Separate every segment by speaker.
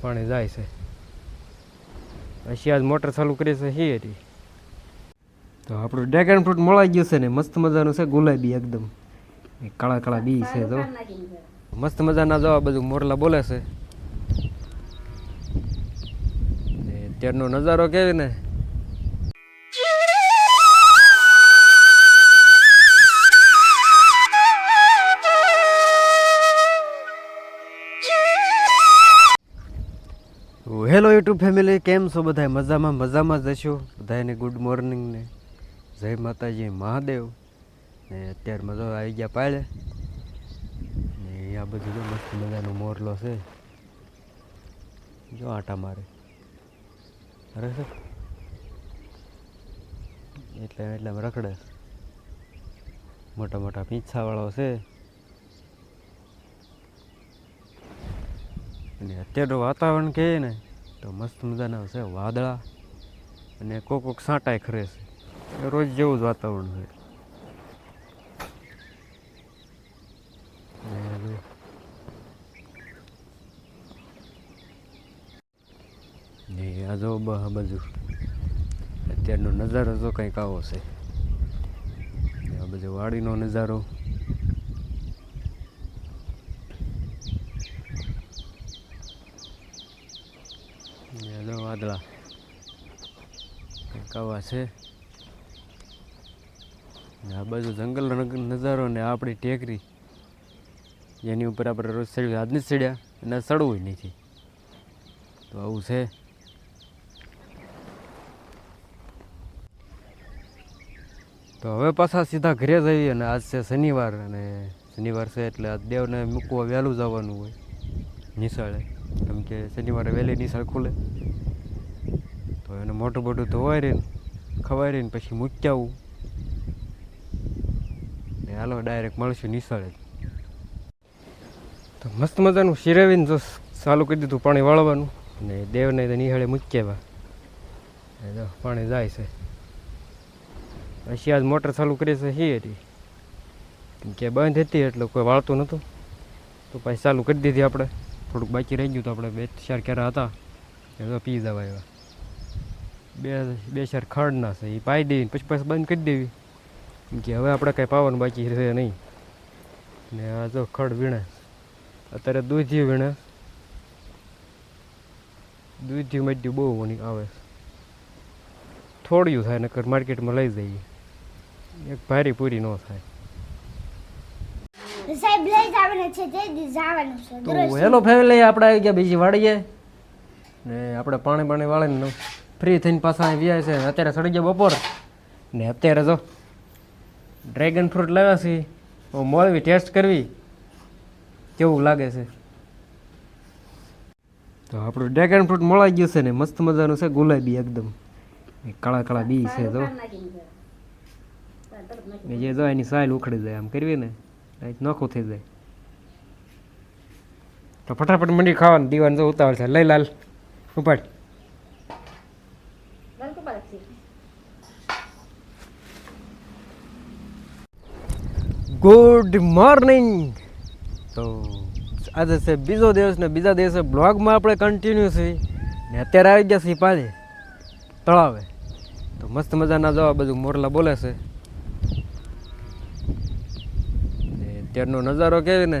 Speaker 1: પાણી જાય છે. પછી આજ મોટર ચાલુ કરી છે હી હતી તો આપણું ડ્રેગન ફ્રૂટ મળાઈ ગયું છે ને, મસ્ત મજાનું છે, ગુલાબી એકદમ. કાળા કાળા બી છે તો. મસ્ત મજાના જવા બધું મોરલા બોલે છે. ને અત્યારનો નજારો કેવી ને? યુટ્યુબ ફેમિલી કેમ છો બધા મજામાં મજામાં જ હશો? બધાને ગુડ મોર્નિંગ ને. જય માતાજી, મહાદેવ. ને અત્યારે મજો આવી ગયા પાડે. ને આ બધું જો મસ્ત મજાનો મોરલો છે. જો આટા મારે. અરે સર એટલે એટલે રખડે. મોટા મોટા પીંછાવાળો છે. અને અત્યારનું વાતાવરણ કહે ને? તો મસ્ત મજાના છે, વાદળા અને કોક કોક સાંટાય ખરે છે. રોજ જેવું જ વાતાવરણ જો. આ જો. બહા બાજુ. અત્યારનો નજારો જો કંઈક આવો છે. આ બાજુ વાડીનો નજારો. હેલો વાદળા કાવા છે આ બાજુ જંગલનો નજારો ને આપણી ટેકરી. જેની ઉપર આપણે રોજ ચડ્યું આજ નથી ચડ્યા, અને ચડવું નથી. તો આવું છે. તો હવે પાછા સીધા ઘરે જઈએ અને આજ છે શનિવાર અને શનિવાર છે એટલે આજ દેવને મૂકવા વહેલું જવાનું હોય નિશાળે. કેમ કે શનિવારે વહેલી નિશાળ ખુલે. તો એને મોટું મોટું ધોવાઈ રહીને ખવાઈ પછી મૂકી આવું ને હાલો ડાયરેક્ટ મળશું નિશાળે તો મસ્ત મજાનું શિરાવીને જો ચાલુ કરી દીધું પાણી વાળવાનું. ને દેવને નિહાળે મૂક્યા જો પાણી જાય છે. પછી આજ મોટર ચાલુ કરી છે હી હતી. કેમ કે બંધ હતી એટલે કોઈ વાળતું નહોતું તો પછી ચાલુ કરી દીધી આપણે. થોડુંક બાકી રહી ગયું તો આપણે બે ચાર ક્યારે હતા. એ તો પી જવા આવ્યા. બે બે ચાર ખડના છે એ પાઈ દેવી પછી પાછું બંધ કરી દેવી. કે હવે આપણે કાંઈ પાવાનું બાકી રહે નહીં. ને આ જો ખડ વીણે. અત્યારે દૂધિયું વીણે. દૂધિયું મધ્યું બહુ આવે. થોડ્યું થાય નકર માર્કેટમાં લઈ જઈએ. એક ભારી પૂરી ન થાય. હેલો ફેમિલી આપણે આવી ગયા બીજી વાળીએ ને આપણે પાણી પાણી વાળીને ફ્રી થઈને પાછા વ્યાય છે. અત્યારે સડી ગયા બપોર. ને અત્યારે જો ડ્રેગન ફ્રૂટ લાવ્યા છે. મળવી ટેસ્ટ કરવી. કેવું લાગે છે? તો આપણું ડ્રેગન ફ્રૂટ મળાઈ ગયું છે ને, મસ્ત મજાનું છે, ગુલાબી એકદમ. કાળા કાળા બી છે, જો. જે જો એની સાઈલ ઉખડી જાય, આમ કરવી ને નોખું થઈ જાય. તો ફટાફટ મંડી ખાવાનું, દીવાન જો ઉતાવળ છે. લઈ લાલ, ઉપાડ. Good morning. તો આજે છે બીજો દિવસ ને બીજા દિવસે બ્લોગમાં આપણે કન્ટિન્યુ છીએ. ને અત્યારે આવી ગયા છીએ પાછે તળાવે. તો મસ્ત મજાના જવા બધું મોરલા બોલે છે. અત્યારનો નજારો કેવી ને?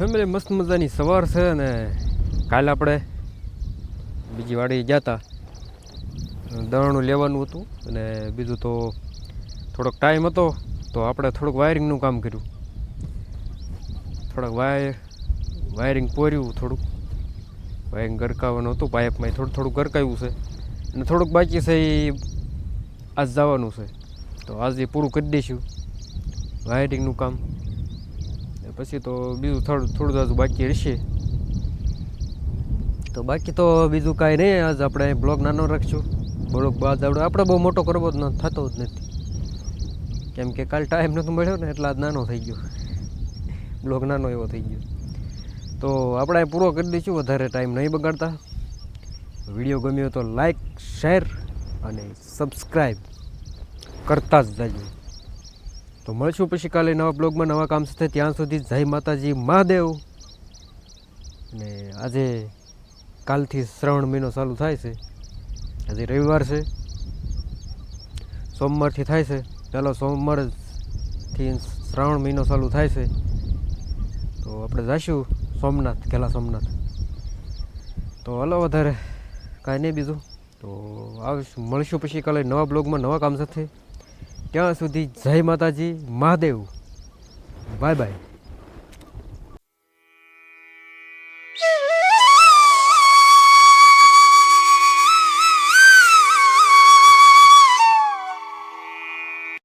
Speaker 1: family મસ્ત મજાની સવાર છે ને કાલે આપણે બીજી વાડી ગયા હતા લેવાનું હતું અને બીજું તો થોડોક ટાઈમ હતો, તો આપણે થોડુંક વાયરિંગનું કામ કર્યું. થોડાક વાયર વાયરિંગ પોર્યું થોડુંક. વાયરિંગ ગરકાવવાનું હતું પાઇપમાં થોડું થોડું ગરકાવ્યું છે. અને થોડુંક બાકી છે એ આજ જવાનું છે. તો આજે પૂરું કરી દઈશું. વાયરિંગનું કામ. પછી તો બીજું થોડું થોડું જાજુ બાકી રહેશે. તો બાકી તો બીજું કાંઈ નહીં, આજ આપણે બ્લોગ નાનો રાખશું. બ્લોગ બાદ આપણે આપણે બહુ મોટો કરવો જ થતો જ નથી. કેમ કે કાલ ટાઈમ નહોતો મળ્યો ને, એટલે આજ નાનો થઈ ગયો. બ્લોગ નાનો એવો થઈ ગયો. તો આપણે પૂરો કરી દઈશું, વધારે ટાઈમ નહીં બગાડતા. વીડિયો ગમ્યો તો લાઈક, શેર અને સબસ્ક્રાઈબ કરતા જ જજો. તો મળશું પછી કાલે નવા બ્લોગમાં નવા કામ સાથે. ત્યાં સુધી જય માતાજી, મહાદેવ. અને આજે કાલથી શ્રાવણ મહિનો ચાલુ થાય છે. આજે રવિવાર છે. સોમવારથી થાય છે. ચાલો સોમવારથી શ્રાવણ મહિનો ચાલુ થાય છે. તો આપણે જઈશું સોમનાથ ગેલા સોમનાથ. તો હલો વધારે કાંઈ નહીં બીજું. તો આવીશું, મળીશું પછી કાલે નવા બ્લોગમાં નવા કામ સાથે. ત્યાં સુધી જય માતાજી મહાદેવ. Bye bye.